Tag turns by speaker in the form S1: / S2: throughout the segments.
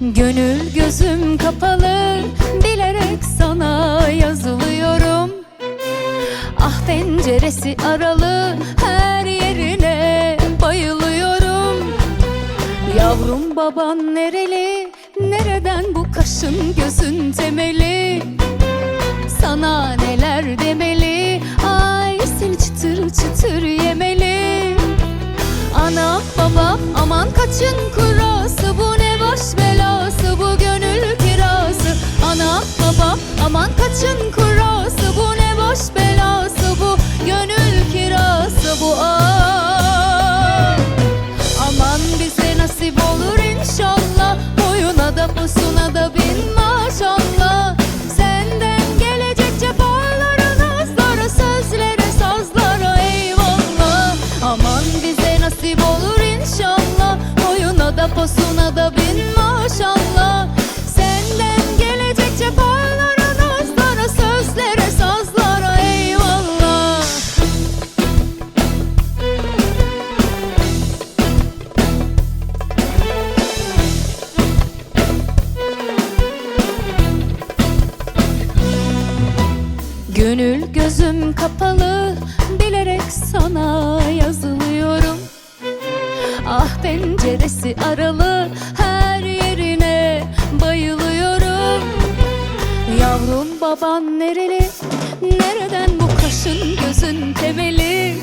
S1: Gönül gözüm kapalı bilerek sana yazılıyorum. Ah penceresi aralı her yerine bayılıyorum. Yavrum baban nereli? Nereden bu kaşın gözün temeli? Sana neler demeli? Ay seni çıtır çıtır yemeli. Anam babam aman kaçın kurası bu ne boş bela? Aman kaçın kurası Bu ne baş belası bu gönül kirası bu. Ah. Aman bize nasip olur inşallah Boyuna da posuna da bin maşallah. Senden gelecek cefalara nazlara Sözlere sazlara eyvallah. Aman bize nasip olur inşallah Boyuna da posuna da Gönül gözüm kapalı bilerek sana yazılıyorum. Ah penceresi aralı her yerine bayılıyorum. Yavrum baban nereli? Nereden bu kaşın gözün temeli?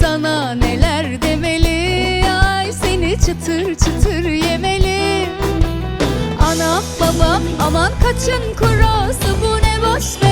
S1: Sana neler demeli? Ay seni çıtır çıtır yemeli. Ana baba aman kaçın kurası Bu ne belası